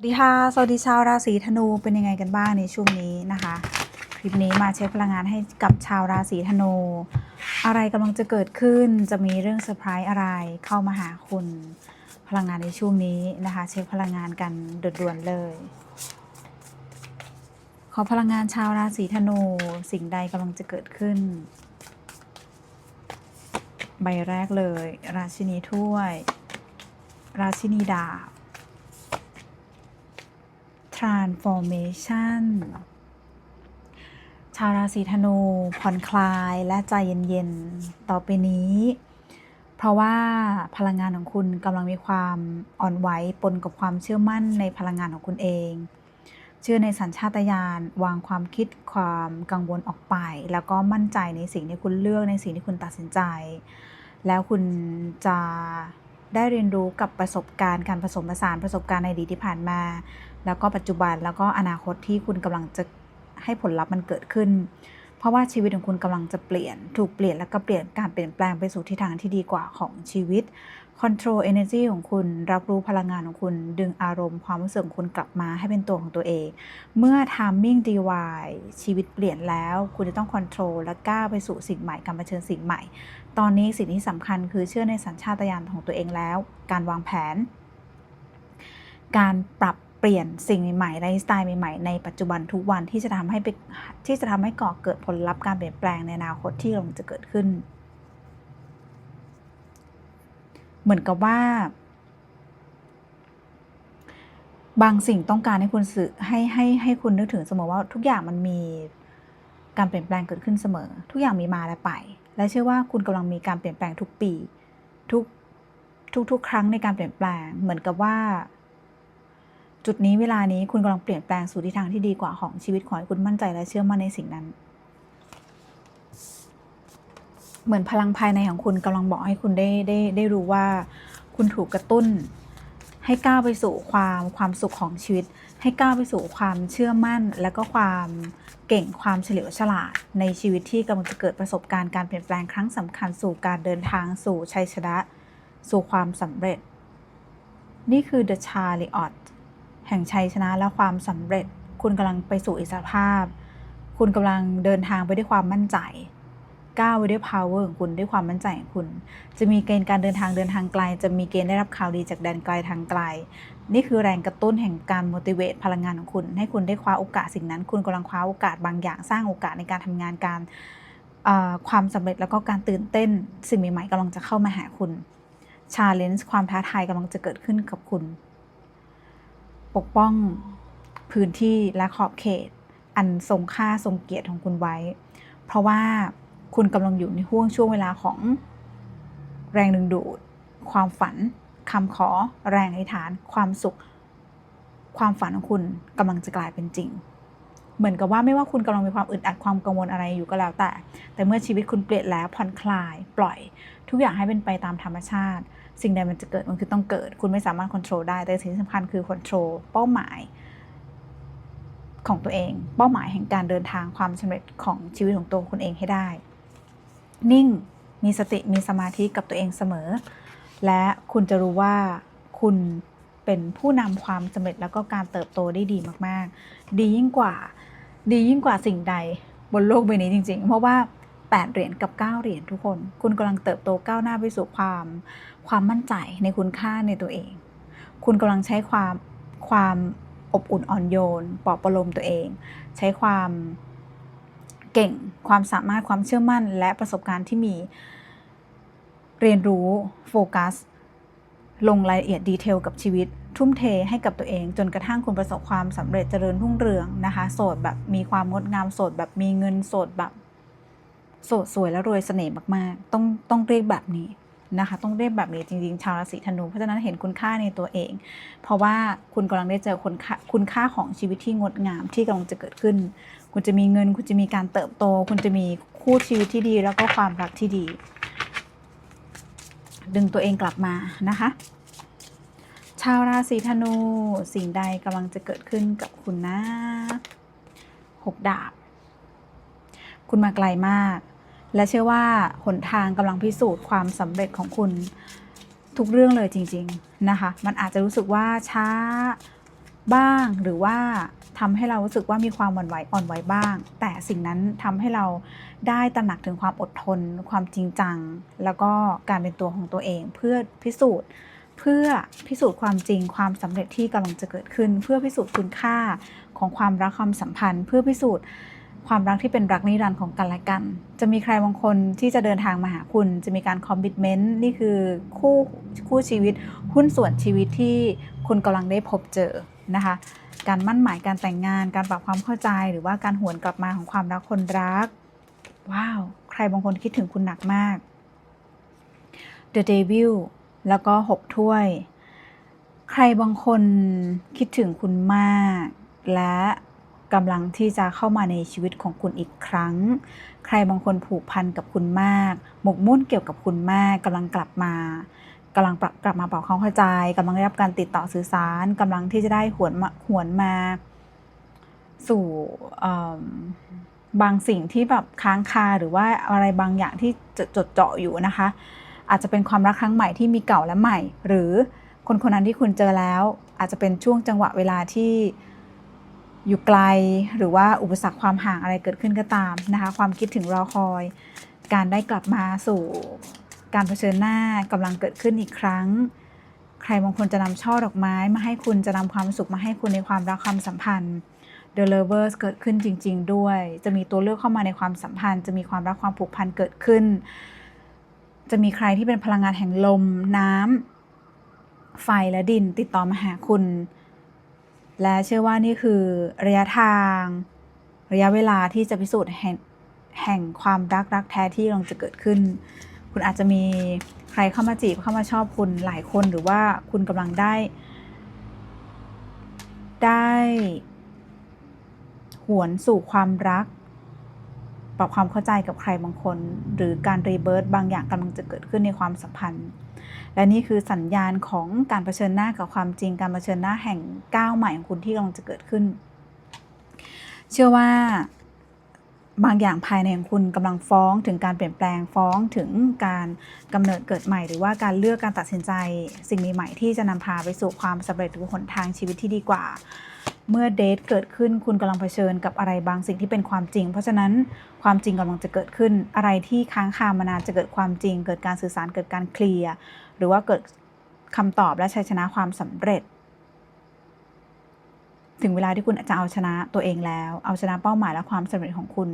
สวัสดีค่ะ สวัสดีชาวราศีธนูเป็นยังไงกันบ้างในช่วงนี้นะคะ คลิปนี้มาเช็คพลังงานให้กับชาวราศีธนู อะไรกำลังจะเกิดขึ้นจะมีเรื่องเซอร์ไพรส์อะไรเข้ามาหาคุณพลังงานในช่วงนี้นะคะ เช็คพลังงานกันด่วนๆเลย ขอพลังงานชาวราศีธนูสิ่งใดกำลังจะเกิดขึ้น ใบแรกเลย ราชินีถ้วย ราชินีดาบ transformation ชาวราศีธนูผ่อนคลายและใจเย็นๆ ต่อไปนี้ เพราะว่าพลังงานของคุณกำลังมีความอ่อนไหวปนกับความเชื่อมั่นในพลังงานของคุณเอง เชื่อในสัญชาตญาณวางความคิดความกังวลออกไป แล้วก็มั่นใจในสิ่งที่คุณเลือกในสิ่งที่คุณตัดสินใจ แล้วคุณจะได้เรียนรู้กับประสบการณ์การผสมผสานประสบการณ์ในอดีตที่ผ่านมา แล้วก็ปัจจุบันแล้วก็อนาคตที่คุณกำลังจะให้ผลลัพธ์มันเกิดขึ้น เพราะว่าชีวิตของคุณกำลังจะเปลี่ยน ถูกเปลี่ยนแล้วก็เปลี่ยนการเปลี่ยนแปลงไปสู่ทิศทางที่ดีกว่าของชีวิต control energy ของคุณ รับรู้พลังงานของคุณ ดึงอารมณ์ความรู้สึกของคุณกลับมาให้เป็นตัวของตัวเอง เมื่อ timing d y ชีวิตเปลี่ยนแล้ว คุณจะต้อง control และกล้าไปสู่สิ่งใหม่การเผชิญสิ่งใหม่ ตอนนี้สิ่งที่สำคัญคือเชื่อในสัญชาตญาณของตัวเองแล้ว การวางแผน การปรับ เปลี่ยนสิ่งใหม่ๆไลฟ์สไตล์ใหม่ๆ ในปัจจุบันทุกวันที่จะทำให้ที่จะทำให้ก่อเกิดผลลัพธ์การเปลี่ยนแปลงในอนาคตที่กำลังจะเกิดขึ้น เหมือนกับว่า บางสิ่งต้องการให้คุณสื่อให้ให้ให้คุณนึกถึงเสมอว่าทุกอย่างมันมีการเปลี่ยนแปลงเกิดขึ้นเสมอ ทุกอย่างมีมาและไป และเชื่อว่าคุณกำลังมีการเปลี่ยนแปลงทุกปี ทุกทุกทุกครั้งในการเปลี่ยนแปลง เหมือนกับว่า จุดนี้เวลานี้คุณกำลังเปลี่ยนแปลงสู่ทิศทางที่ดีกว่าของชีวิตขอให้คุณมั่นใจและเชื่อมั่นในสิ่งนั้น เหมือนพลังภายในของคุณกำลังบอกให้คุณได้ได้ได้รู้ว่า คุณถูกกระตุ้น ให้ก้าวไปสู่ความความสุขของชีวิต ให้ก้าวไปสู่ความเชื่อมั่น และก็ความเก่งความเฉลียวฉลาด ในชีวิตที่กำลังจะเกิดประสบการณ์การเปลี่ยนแปลงครั้งสำคัญสู่การเดินทางสู่ชัยชนะ สู่ความสำเร็จ นี่คือ The Chariot แห่งชัยชนะและความสำเร็จ คุณกำลังไปสู่อิสรภาพ คุณกำลังเดินทางไปด้วยความมั่นใจก้าวไปด้วย power ของคุณด้วยความมั่นใจของคุณ จะมีเกณฑ์การเดินทางเดินทางไกล จะมีเกณฑ์ได้รับข่าวดีจากแดนไกลทางไกล นี่คือแรงกระตุ้นแห่งการ motivate พลังงานของคุณ ให้คุณได้คว้าโอกาสสิ่งนั้น คุณกำลังคว้าโอกาสบางอย่างสร้างโอกาสในการทำงานการความสำเร็จแล้วก็การตื่นเต้น สิ่งใหม่ๆกำลังจะเข้ามาหาคุณ challenge ความท้าทายกำลังจะเกิดขึ้นกับคุณ ปกป้องพื้นที่และขอบเขต อันทรงค่าทรงเกียรติของคุณไว้ เพราะว่าคุณกำลังอยู่ในห่วงช่วงเวลาของแรงดึงดูด ความฝันคำขอ แรงอธิษฐาน ความสุข ความฝันของคุณกำลังจะกลายเป็นจริง เหมือนกับว่าไม่ว่าคุณกำลังมีความอึดอัดความกังวลอะไรอยู่ก็แล้วแต่ แต่เมื่อชีวิตคุณเปลี่ยนแล้วผ่อนคลาย ปล่อย ทุกอย่างให้เป็นไปตามธรรมชาติ สิ่งใดมันจะเกิดมันคือต้องเกิด คุณไม่สามารถควบคุมได้ แต่สิ่งสำคัญคือควบคุมเป้าหมายของตัวเอง เป้าหมายแห่งการเดินทางความสำเร็จของชีวิตของตัวคุณเองให้ได้ นิ่งมีสติมีสมาธิกับตัวเองเสมอ และคุณจะรู้ว่าคุณเป็นผู้นำความสำเร็จแล้วก็การเติบโตได้ดีมาก ๆ ดียิ่งกว่า ดียิ่งกว่าสิ่งใดบนโลกใบนี้จริง ๆ เพราะว่า 8 เหรียญกับ 9 เหรียญทุกคน คุณกำลังเติบโตก้าวหน้าไปสู่ความความมั่นใจในคุณค่าในตัวเอง คุณกำลังใช้ความความอบอุ่นอ่อนโยนปลอบประโลมตัวเอง ใช้ความเก่งความสามารถความเชื่อมั่น และประสบการณ์ที่มีเรียนรู้โฟกัส ลงรายละเอียดดีเทลกับชีวิต ทุ่มเทให้กับตัวเอง จนกระทั่งคุณประสบความสำเร็จเจริญรุ่งเรืองนะคะโสดแบบมีความงดงามโสดแบบมีเงินโสดแบบโสดสวยและรวยเสน่ห์มากๆ ต้องต้องเรียกแบบนี้นะคะ ต้องเรียกแบบนี้จริงๆ ชาวราศีธนู เพราะฉะนั้นเห็นคุณค่าในตัวเอง เพราะว่าคุณกำลังได้เจอคุณค่าคุณค่าของชีวิตที่งดงามที่กำลังจะเกิดขึ้น คุณจะมีเงิน คุณจะมีการเติบโต คุณจะมีคู่ชีวิตที่ดี แล้วก็ความรักที่ดี ดึงตัวเองกลับมานะคะาวราศีธนู สิ่งใดกำลังจะเกิดขึ้นกับคุณนะหกดาบ คุณมาไกลมาก และเชื่อว่าหนทางกำลังพิสูจน์ความสำเร็จของคุณทุกเรื่องเลยจริง ๆ นะคะ มันอาจจะรู้สึกว่าช้าบ้างหรือว่าทำให้เรารู้สึกว่ามีความหวั่นไหวอ่อนไหวบ้าง แต่สิ่งนั้นทำให้เราได้ตระหนักถึงความอดทน ความจริงจัง แล้วก็การเป็นตัวของตัวเองเพื่อพิสูจน์ เพื่อพิสูจน์ความจริงความสำเร็จที่กำลังจะเกิดขึ้น เพื่อพิสูจน์คุณค่าของความรักความสัมพันธ์ เพื่อพิสูจน์ความรักที่เป็นรักนิรันดร์ของกันและกัน จะมีใครบางคนที่จะเดินทางมาหาคุณ จะมีการคอมมิชเมนต์นี่คือคู่คู่ชีวิตหุ้นส่วนชีวิตที่คุณกำลังได้พบเจอนะคะการมั่นหมายการแต่งงาน การปรับความเข้าใจหรือว่าการหวนกลับมาของความรักคนรัก ว้าว ใครบางคนคิดถึงคุณหนักมาก The Devil แล้วก็หกถ้วย ใครบางคนคิดถึงคุณมาก และกำลังที่จะเข้ามาในชีวิตของคุณอีกครั้ง ใครบางคนผูกพันกับคุณมาก หมกมุ่นเกี่ยวกับคุณมากกำลังกลับมากำลังปรับกลับมาปรับความเข้าใจกำลังได้รับการติดต่อสื่อสารกำลังที่จะได้หวนมาหวนมา สู่บางสิ่งที่แบบค้างคาหรือว่าอะไรบางอย่างที่จดจดเจาะอยู่นะคะ อาจจะเป็นความรักครั้งใหม่ที่มีเก่าและใหม่ หรือคนคนนั้นที่คุณเจอแล้ว อาจจะเป็นช่วงจังหวะเวลาที่อยู่ไกล หรือว่าอุปสรรคความห่างอะไรเกิดขึ้นก็ตามนะคะความคิดถึงรอคอย การได้กลับมาสู่การเผชิญหน้ากำลังเกิดขึ้นอีกครั้ง ใครบางคนจะนำช่อดอกไม้มาให้คุณจะนำความสุขมาให้คุณในความรักความสัมพันธ์ The Lovers เกิดขึ้นจริง ๆ ด้วย จะมีตัวเลือกเข้ามาในความสัมพันธ์ จะมีความรักความผูกพันเกิดขึ้น จะมีใครที่เป็นพลังงานแห่งลม น้ำ ไฟและดินติดต่อมาหาคุณ และเชื่อว่านี่คือระยะทาง ระยะเวลาที่จะพิสูจน์แห่งแห่งความรักรักแท้ที่กำลังจะเกิดขึ้น คุณอาจจะมีใครเข้ามาจีบเข้ามาชอบคุณหลายคนหรือว่าคุณกำลังได้ ได้ หวนสู่ความรัก ปรับความเข้าใจกับใครบางคน หรือการรีเบิร์ตบางอย่างกำลังจะเกิดขึ้นในความสัมพันธ์ และนี่คือสัญญาณของการเผชิญหน้ากับความจริง การเผชิญหน้าแห่งก้าวใหม่ของคุณที่กำลังจะเกิดขึ้น เชื่อว่าบางอย่างภายในของคุณกำลังฟ้องถึงการเปลี่ยนแปลงฟ้องถึงการกำเนิดเกิดใหม่ หรือว่าการเลือกการตัดสินใจสิ่งใหม่ๆที่จะนำพาไปสู่ความสำเร็จหรือหนทางชีวิตที่ดีกว่า เมื่อเดทเกิดขึ้นคุณกำลังเผชิญกับอะไรบางสิ่งที่เป็นความจริง เพราะฉะนั้นความจริงกำลังจะเกิดขึ้น อะไรที่ค้างคามานานจะเกิดความจริง เกิดการสื่อสารเกิดการเคลียร์หรือว่าเกิดคำตอบและชัยชนะความสำเร็จ ถึงเวลาที่คุณจะเอาชนะตัวเองแล้ว เอาชนะเป้าหมายและความสำเร็จของคุณ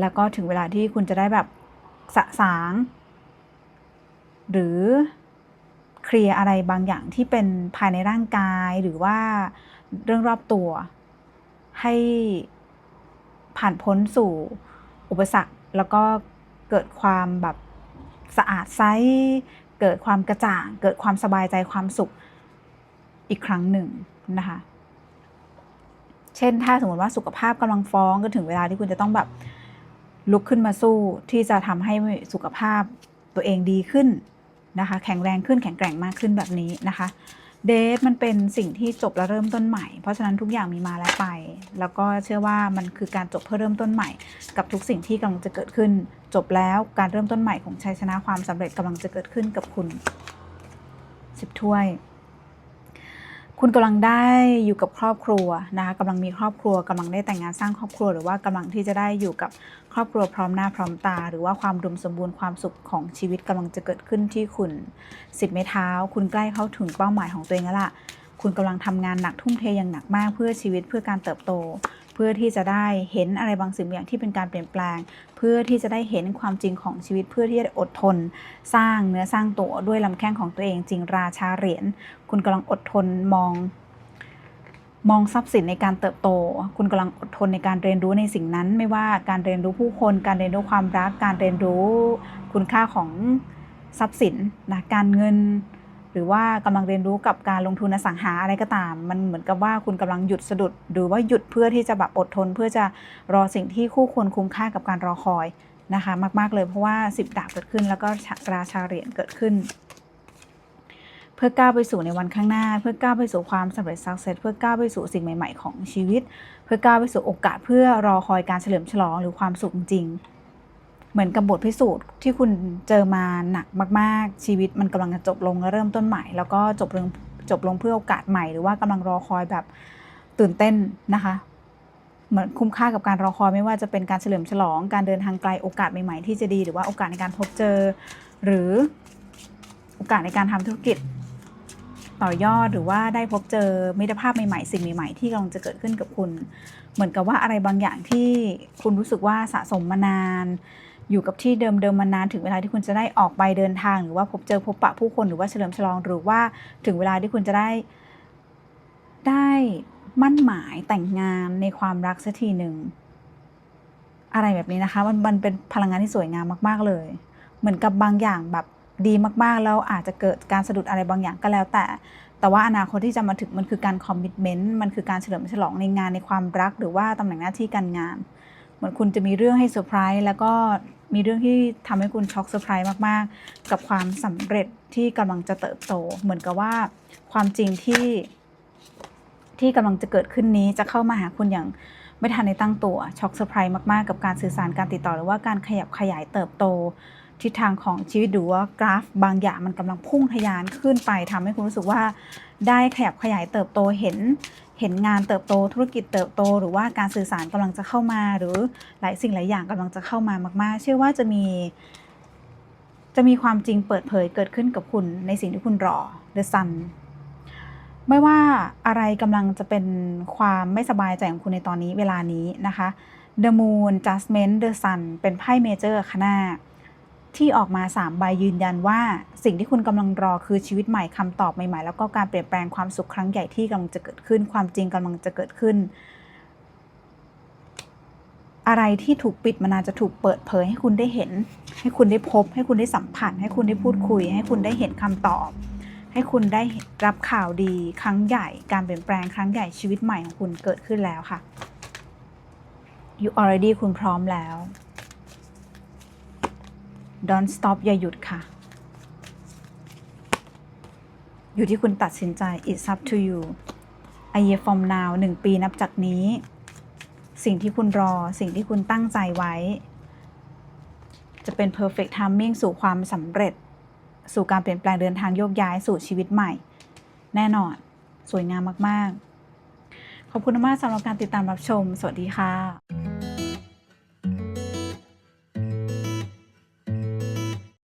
แล้วก็ถึงเวลาที่คุณจะได้แบบสะสาง หรือเคลียร์อะไรบางอย่างที่เป็นภายในร่างกายหรือว่าเรื่องรอบตัว ให้ผ่านพ้นสู่อุปสรรค แล้วก็เกิดความแบบสะอาดไซเกิดความกระจ่าง เกิดความสบายใจความสุขอีกครั้งหนึ่งนะคะ เช่นถ้าสมมติว่าสุขภาพกำลังฟ้องก็ถึงเวลาที่คุณจะต้องแบบลุกขึ้นมาสู้ที่จะทำให้สุขภาพตัวเองดีขึ้นนะคะ แข็งแรงขึ้นแข็งแกร่งมากขึ้นแบบนี้นะคะ เดทมันเป็นสิ่งที่จบและเริ่มต้นใหม่ เพราะฉะนั้นทุกอย่างมีมาและไป แล้วก็เชื่อว่ามันคือการจบเพื่อเริ่มต้นใหม่ กับทุกสิ่งที่กำลังจะเกิดขึ้น จบแล้วการเริ่มต้นใหม่ของชัยชนะความสำเร็จกำลังจะเกิดขึ้นกับคุณสิบถ้วย คุณกำลังได้อยู่กับครอบครัวนะคะกำลังมีครอบครัวกำลังได้แต่งงานสร้างครอบครัว หรือว่ากำลังที่จะได้อยู่กับครอบครัวพร้อมหน้าพร้อมตา หรือว่าความดุมสมบูรณ์ความสุขของชีวิตกำลังจะเกิดขึ้นที่คุณสิบไม้เท้า คุณใกล้เข้าถึงเป้าหมายของตัวเองแล้วล่ะคุณกำลังทำงานหนักทุ่มเทอย่างหนักมากเพื่อชีวิตเพื่อการเติบโต เพื่อที่จะได้เห็นอะไรบางสิ่งบางอย่างที่เป็นการเปลี่ยนแปลง เพื่อที่จะได้เห็นความจริงของชีวิต เพื่อที่จะอดทน สร้างเนื้อสร้างตัวด้วยลำแข้งของตัวเองจริงราชาเหรียญคุณกำลังอดทนมอง มองทรัพย์สินในการเติบโต คุณกำลังอดทนในการเรียนรู้ในสิ่งนั้น ไม่ว่าการเรียนรู้ผู้คน การเรียนรู้ความรัก การเรียนรู้คุณค่าของทรัพย์สินนะการเงิน หรือว่ากำลังเรียนรู้กับการลงทุนอสังหาอะไรก็ตาม มันเหมือนกับว่าคุณกำลังหยุดสะดุด หรือว่าหยุดเพื่อที่จะแบบอดทน เพื่อจะรอสิ่งที่คู่ควรคุ้มค่ากับการรอคอยนะคะ มาก ๆ เลยเพราะว่าสิบดาบเกิดขึ้น แล้วก็ราชาเหรียญเกิดขึ้น เพื่อก้าวไปสู่ในวันข้างหน้า เพื่อก้าวไปสู่ความสำเร็จสักเซสเพื่อก้าวไปสู่สิ่งใหม่ ๆ ของชีวิต เพื่อก้าวไปสู่โอกาส เพื่อรอคอยการเฉลิมฉลองหรือความสุขจริง เหมือนกับบทพิสูจน์ที่คุณเจอมาหนักมาก ๆ ชีวิตมันกำลังจะจบลงและเริ่มต้นใหม่ แล้วก็จบลงจบลงเพื่อโอกาสใหม่หรือว่ากำลังรอคอยแบบตื่นเต้นนะคะ เหมือนคุ้มค่ากับการรอคอยไม่ว่าจะเป็นการเฉลิมฉลองการเดินทางไกลโอกาสใหม่ ๆ ที่จะดีหรือว่าโอกาสในการพบเจอ หรือโอกาสในการทำธุรกิจต่อยอดหรือว่าได้พบเจอมิตรภาพใหม่ๆ สิ่งใหม่ๆ ที่กำลังจะเกิดขึ้นกับคุณ เหมือนกับว่าอะไรบางอย่างที่คุณรู้สึกว่าสะสมมานาน อยู่กับที่เดิมๆมานานถึงเวลาที่คุณจะได้ออกไปเดินทาง หรือว่าพบเจอพบปะผู้คนหรือว่าเฉลิมฉลอง หรือว่าถึงเวลาที่คุณจะได้ ได้มั่นหมายแต่งงานในความรักสักทีหนึ่งอะไรแบบนี้นะคะมันมันเป็นพลังงานที่สวยงามมาก ๆ เลย เหมือนกับบางอย่างแบบดีมากๆแล้วอาจจะเกิดการสะดุดอะไรบางอย่างก็แล้วแต่ แต่ว่าอนาคตที่จะมาถึงมันคือการคอมมิชเมนต์มันคือการเฉลิมฉลองในงานในความรัก หรือว่าตำแหน่งหน้าที่การงาน เหมือนคุณจะมีเรื่องให้เซอร์ไพรส์แล้วก็ มีเรื่องที่ทำให้คุณช็อกเซอร์ไพรส์มาก ๆ กับความสำเร็จที่กำลังจะเติบโต เหมือนกับว่าความจริงที่ที่กำลังจะเกิดขึ้นนี้จะเข้ามาหาคุณอย่างไม่ทันในตั้งตัวช็อกเซอร์ไพรส์มาก ๆ กับการสื่อสารการติดต่อหรือว่าการขยับขยายเติบโต ทิศทางของชีวิตดูว่ากราฟบางอย่างมันกำลังพุ่งทะยานขึ้นไปทำให้คุณรู้สึกว่าได้ขยับขยายเติบโตเห็น เห็นงานเติบโตธุรกิจเติบโต หรือว่าการสื่อสารกำลังจะเข้ามา หรือหลายสิ่งหลายอย่างกำลังจะเข้ามามาก ๆ เชื่อว่าจะมี จะมีความจริงเปิดเผยเกิดขึ้นกับคุณในสิ่งที่คุณรอ The Sun ไม่ว่าอะไรกำลังจะเป็นความไม่สบายใจของคุณในตอนนี้เวลานี้นะคะ The Moon Judgment The Sun เป็นไพ่เมเจอร์คณะ ที่ออกมา 3 ใบยืนยันว่า สิ่งที่คุณกำลังรอคือชีวิตใหม่คำตอบใหม่ ๆ แล้วก็การเปลี่ยนแปลงความสุขครั้งใหญ่ที่กำลังจะเกิดขึ้น ความจริงกำลังจะเกิดขึ้น อะไรที่ถูกปิดมานานจะถูกเปิดเผยให้คุณได้เห็น ให้คุณได้พบ ให้คุณได้สัมผัส ให้คุณได้พูดคุย ให้คุณได้เห็นคำตอบ ให้คุณได้รับข่าวดีครั้งใหญ่ การเปลี่ยนแปลงครั้งใหญ่ชีวิตใหม่ของคุณเกิดขึ้นแล้วค่ะ you already คุณพร้อมแล้ว don't stop อย่าหยุดค่ะ อยู่ที่คุณตัดสินใจ it's up to you a year from now หนึ่งปีนับจากนี้ สิ่งที่คุณรอสิ่งที่คุณตั้งใจไว้ จะเป็น perfect timing สู่ความสำเร็จ สู่การเปลี่ยนแปลงเดินทางโยกย้ายสู่ชีวิตใหม่ แน่นอน สวยงามมาก ๆ ขอบคุณมากสำหรับการติดตามรับชม สวัสดีค่ะ